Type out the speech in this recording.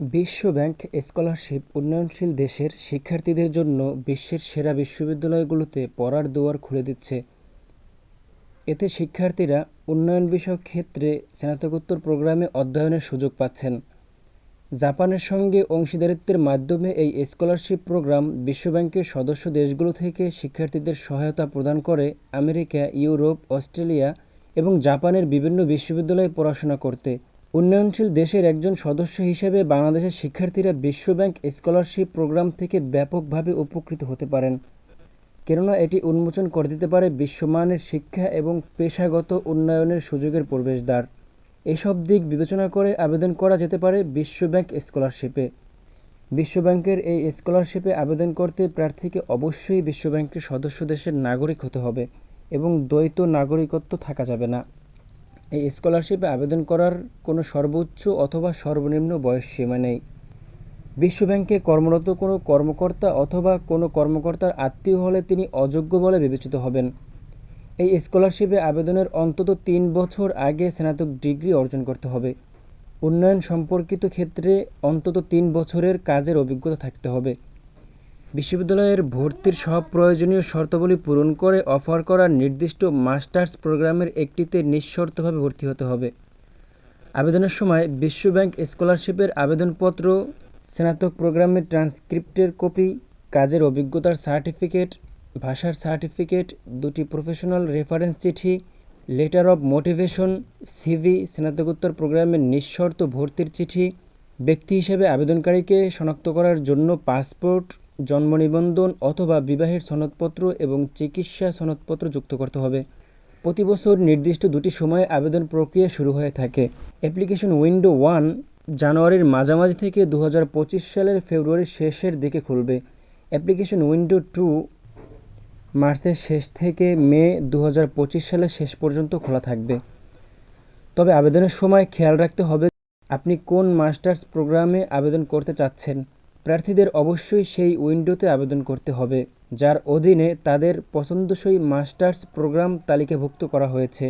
বিশ্ব bank scholarship উন্নয়নশীল দেশের শিক্ষার্থীদের জন্য বিশ্বের সেরা বিশ্ববিদ্যালয়গুলোতে পড়ার দুয়ার খুলে দিচ্ছে। এতে শিক্ষার্থীরা উন্নয়ন বিষয়ক ক্ষেত্রে স্নাতকোত্তর প্রোগ্রামে অধ্যয়নের সুযোগ পাচ্ছেন। জাপানের সঙ্গে অংশীদারিত্বের মাধ্যমে এই স্কলারশিপ প্রোগ্রাম বিশ্বব্যাংকের সদস্য দেশগুলো থেকে শিক্ষার্থীদের সহায়তা প্রদান করে আমেরিকা, ইউরোপ, অস্ট্রেলিয়া এবং জাপানের বিভিন্ন বিশ্ববিদ্যালয়ে পড়াশোনা করতে। উন্নয়নশীল দেশের একজন সদস্য হিসেবে বাংলাদেশের শিক্ষার্থীরা বিশ্বব্যাংক স্কলারশিপ প্রোগ্রাম থেকে ব্যাপকভাবে উপকৃত হতে পারেন। কেননা এটি উন্মোচন করে দিতে পারে বিশ্বমানের শিক্ষা এবং পেশাগত উন্নয়নের সুযোগের প্রবেশদ্বার। এসব দিক বিবেচনা করে আবেদন করা যেতে পারে বিশ্বব্যাংক স্কলারশিপে। বিশ্বব্যাংকের এই স্কলারশিপে আবেদন করতে প্রার্থীকে অবশ্যই বিশ্বব্যাংকের সদস্য দেশের নাগরিক হতে হবে এবং দ্বৈত নাগরিকত্ব থাকা যাবে না। এই স্কলারশিপে আবেদন করার কোনো সর্বোচ্চ অথবা সর্বনিম্ন বয়স সীমা নেই। বিশ্বব্যাংকে কর্মরত কোনো কর্মকর্তা অথবা কোনো কর্মকর্তার আত্মীয় হলে তিনি অযোগ্য বলে বিবেচিত হবেন। এই স্কলারশিপে আবেদনের অন্তত তিন বছর আগে স্নাতক ডিগ্রি অর্জন করতে হবে। উন্নয়ন সম্পর্কিত ক্ষেত্রে অন্তত তিন বছরের কাজের অভিজ্ঞতা থাকতে হবে। বিশ্ববিদ্যালয়ের ভর্তির সব প্রয়োজনীয় শর্তাবলী পূরণ করে অফার করা নির্দিষ্ট মাস্টার্স প্রোগ্রামের একটিতে নিঃশর্তভাবে ভর্তি হতে হবে। আবেদনের সময় বিশ্বব্যাংক স্কলারশিপের আবেদনপত্র, স্নাতক প্রোগ্রামের ট্রান্সক্রিপ্টের কপি, কাজের অভিজ্ঞতার সার্টিফিকেট, ভাষার সার্টিফিকেট, দুটি প্রফেশনাল রেফারেন্স চিঠি, লেটার অব মোটিভেশন, সিভি, স্নাতকোত্তর প্রোগ্রামের নিঃশর্ত ভর্তির চিঠি, ব্যক্তি হিসেবে আবেদনকারীকে শনাক্ত করার জন্য পাসপোর্ট জন্ম নিবন্ধন অথবা বিবাহের সনদপত্র এবং চিকিৎসা সনদপত্র যুক্ত করতে হবে। প্রতি বছর নির্দিষ্ট দুটি সময়ে আবেদন প্রক্রিয়া শুরু হয়ে থাকে। অ্যাপ্লিকেশন উইন্ডো ওয়ান জানুয়ারির মাঝামাঝি থেকে দু হাজার পঁচিশ সালের ফেব্রুয়ারির শেষের দিকে খুলবে। অ্যাপ্লিকেশন উইন্ডো টু মার্চের শেষ থেকে মে দু হাজার পঁচিশ সালের শেষ পর্যন্ত খোলা থাকবে। তবে আবেদনের সময় খেয়াল রাখতে হবে আপনি কোন মাস্টার্স প্রোগ্রামে আবেদন করতে চাচ্ছেন। প্রার্থীদের অবশ্যই সেই উইন্ডোতে আবেদন করতে হবে, যার অধীনে তাদের পছন্দসই মাস্টার্স প্রোগ্রাম তালিকাভুক্ত করা হয়েছে।